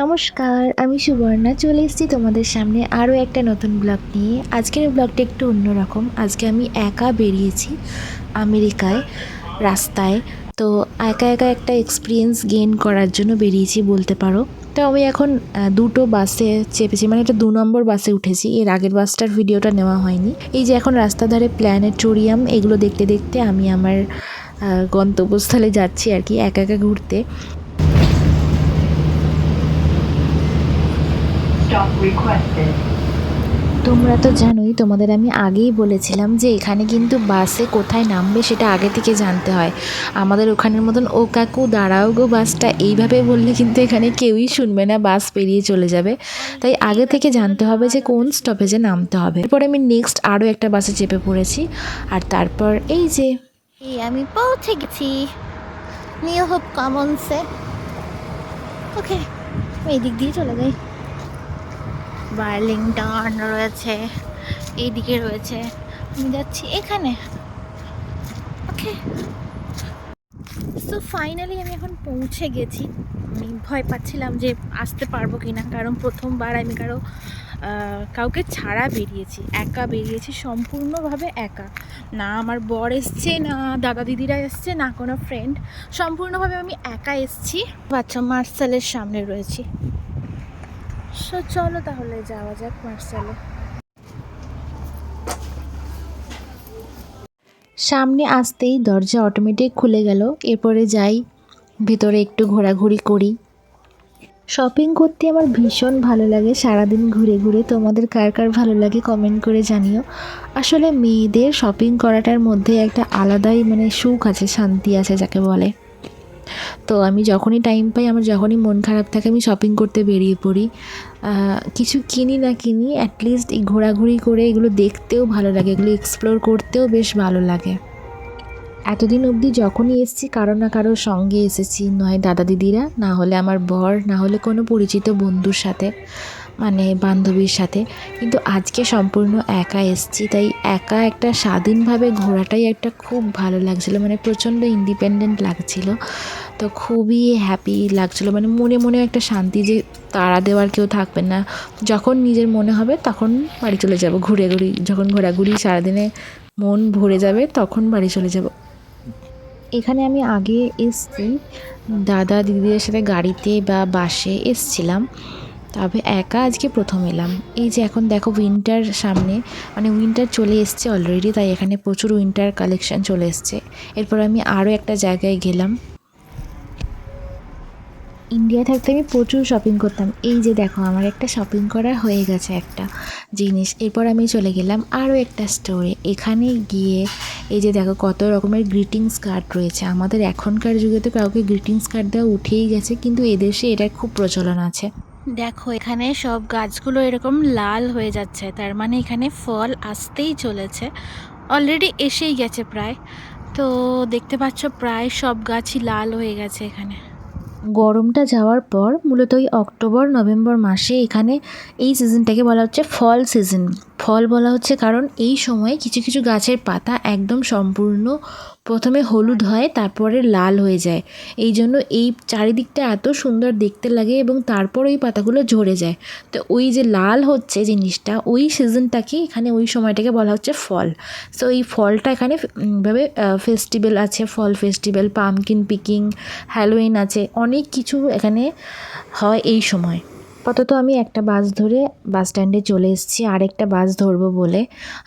নমস্কার, আমি সুবর্ণা। চলে এসেছি তোমাদের সামনে আরও একটা নতুন ব্লগ নিয়ে। আজকের ব্লগটা একটু অন্যরকম। আজকে আমি একা বেরিয়েছি আমেরিকায়, রাস্তায়। তো একা একা একটা এক্সপিরিয়েন্স গেইন করার জন্য বেরিয়েছি বলতে পারো। তো আমি এখন দুটো বাসে চেপেছি মানে এটা দু নম্বর বাসে উঠেছি। এর আগের বাসটার ভিডিওটা নেওয়া হয়নি। এই যে এখন রাস্তা ধারে প্ল্যানেটোরিয়াম, এগুলো দেখতে দেখতে আমি আমার গন্তব্যস্থলে যাচ্ছি আর কি, একা একা ঘুরতে। তোমরা তো জানোই তোমাদের আমি আগেই বলেছিলাম যে এখানে কিন্তু বাসে কোথায় নামবে সেটা আগে থেকে জানতে হয়। আমাদের ওখানের মতন ও কাকু দাঁড়াও গো বাসটা। এইভাবে বললে কিন্তু এখানে কেউই শুনবে না বাস পেরিয়ে চলে যাবে। তাই আগে থেকে জানতে হবে যে কোন স্টপেজে নামতে হবে। এরপর আমি নেক্সট আরও একটা বাসে চেপে পড়েছি। আর তারপর এই যে। এই আমি পৌঁছে গেছি। নিউ হোপ কমনসে ওকে এই দিক দিয়ে চলে যাই। বার্লিংটন রয়েছে, এইদিকে রয়েছে। আমি যাচ্ছি এখানে। ওকে। সো ফাইনালি আমি এখন পৌঁছে গেছি। আমি ভয় পাচ্ছিলাম যে আসতে পারব কি না কারণ প্রথমবার আমি কারও কাউকে ছাড়া বেরিয়েছি। একা বেরিয়েছি, সম্পূর্ণভাবে একা। না আমার বর এসছে, না দাদা দিদিরা এসছে, না কোনো ফ্রেন্ড সম্পূর্ণভাবে আমি একা এসছি। বাচ্চা মার্শালের সামনে রয়েছি। সো চলো তাহলে যাওয়া যাক মার্শালে সামনে আসতেই দরজা অটোমেটিক খুলে গেল, এরপরে যাই, ভিতরে একটু ঘোরাঘুরি করি। শপিং করতে আমার ভীষণ ভালো লাগে, সারাদিন ঘুরে ঘুরে। তোমাদের কার কার ভালো লাগে কমেন্ট করে জানিও। আসলে মেয়েদের শপিং করাটার মধ্যে একটা আলাদাই মানে সুখ আছে, শান্তি আছে, যাকে বলে। তো আমি যখনই টাইম পাই, আমার যখনই মন খারাপ থাকে, আমি শপিং করতে বেরিয়ে পড়ি। কিছু কিনি না কিনি অ্যাটলিস্ট এই ঘোরাঘুরি করে এগুলো দেখতেও ভালো লাগে, এগুলো এক্সপ্লোর করতেও বেশ ভালো লাগে। এতদিন অবধি যখনই এসেছি, কারও না কারোর সঙ্গে এসেছি, নয় দাদা দিদিরা, না হলে আমার বর, না হলে কোনো পরিচিত বন্ধুর সাথে। মানে বান্ধবীর সাথে। কিন্তু আজকে সম্পূর্ণ একা এসেছি, তাই একা একটা স্বাধীনভাবে ঘোরাটাই একটা খুব ভালো লাগছিল মানে প্রচণ্ড ইন্ডিপেন্ডেন্ট লাগছিল। তো খুবই হ্যাপি লাগছিল মানে মনে মনে একটা শান্তি যে তাড়া দেওয়ার কেউ থাকবে না। যখন নিজের মনে হবে তখন বাড়ি চলে যাব, ঘুরে ঘুরি, যখন ঘোরাঘুরি সারাদিনে মন ভরে যাবে তখন বাড়ি চলে যাব। এখানে আমি আগে এসছি, দাদা দিদিদের সাথে গাড়িতে বা বাসে এসছিলাম। তবে একা আজকে প্রথম এলাম। এই যে এখন দেখো উইন্টার সামনে মানে উইন্টার চলে এসছে অলরেডি তাই এখানে প্রচুর উইন্টার কালেকশন চলে এসছে। এরপর আমি আরও একটা জায়গায় গেলাম। ইন্ডিয়া থাকতে আমি প্রচুর শপিং করতাম। এই যে দেখো, আমার একটা শপিং করা হয়ে গেছে একটা জিনিস। এরপর আমি চলে গেলাম আরও একটা স্টোরে এখানে গিয়ে এই যে দেখো, কত রকমের গ্রিটিংস কার্ড রয়েছে। আমাদের এখনকার যুগে তো কাউকে গ্রিটিংস কার্ড দেওয়া উঠেই গেছে, কিন্তু এদেশে এটার খুব প্রচলন আছে। দেখো, এখানে সব গাছগুলো এরকম লাল হয়ে যাচ্ছে। তার মানে এখানে ফল আসতেই চলেছে। অলরেডি এসেই গেছে প্রায়। তো দেখতে পাচ্ছ, প্রায় সব গাছই লাল হয়ে গেছে এখানে। গরমটা যাওয়ার পর, মূলত ওই অক্টোবর, নভেম্বর মাসে এখানে এই সিজনটাকে বলা হচ্ছে ফল সিজন ফল বলা হচ্ছে কারণ এই সময় কিছু কিছু গাছের পাতা একদম সম্পূর্ণ প্রথমে হলুদ হয়, তারপরে লাল হয়ে যায়। এই জন্য এই চারিদিকটা এত সুন্দর দেখতে লাগে এবং তারপর ওই পাতাগুলো ঝরে যায়। তো ওই যে লাল হচ্ছে জিনিসটা, ওই সিজনটাকে এখানে ওই সময়টাকে বলা হচ্ছে ফল। সো এই ফলটা এখানে ভাবে ফেস্টিভ্যাল আছে, fall festival, pumpkin picking, Halloween আছে, অনেক কিছু এখানে হয় এই সময়। আপাতত আমি একটা বাস ধরে বাস স্ট্যান্ডে চলে এসেছি, আরেকটা বাস ধরবো বলে।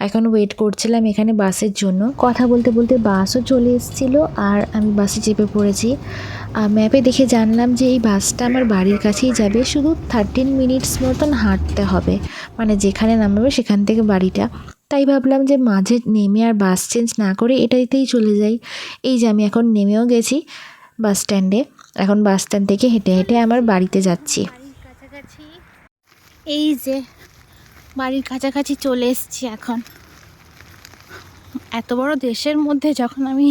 এখন ওয়েট করছিলাম এখানে বাসের জন্য। কথা বলতে বলতে বাসও চলে এসেছিল আর আমি বাসে চেপে পড়েছি। ম্যাপে দেখে জানলাম যে এই বাসটা আমার বাড়ির কাছেই যাবে, শুধু থার্টিন মিনিটস মতন হাঁটতে হবে। মানে যেখানে নামাবে সেখান থেকে বাড়িটা। তাই ভাবলাম যে মাঝে নেমে আর বাস চেঞ্জ না করে এটাইতেই চলে যাই। এই যে আমি এখন নেমেও গেছি বাস স্ট্যান্ডে। এখন বাস স্ট্যান্ড থেকে হেঁটে হেঁটে আমার বাড়িতে যাচ্ছি। এই যে বাড়ির কাছাকাছি চলে এসেছি এখন। এত বড় দেশের মধ্যে যখন আমি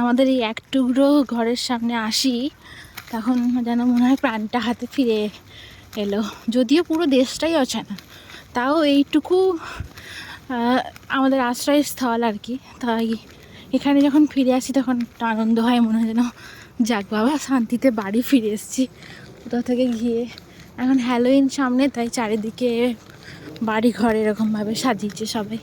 আমাদের এই এক টুকরো ঘরের সামনে আসি, তখন যেন মনে হয় প্রাণটা হাতে ফিরে এলো। যদিও পুরো দেশটাই অচেনা, তাও এইটুকু আমাদের আশ্রয়স্থল আর কি। তাই এখানে যখন ফিরে আসি, তখন আনন্দ হয়, মনে হয় যেন, যাক বাবা, শান্তিতে বাড়ি ফিরে এসেছি। কোথাও থেকে গিয়ে এখন হ্যালোইন সামনে তাই চারিদিকে বাড়ি ঘর এরকমভাবে সাজিয়েছে সবাই।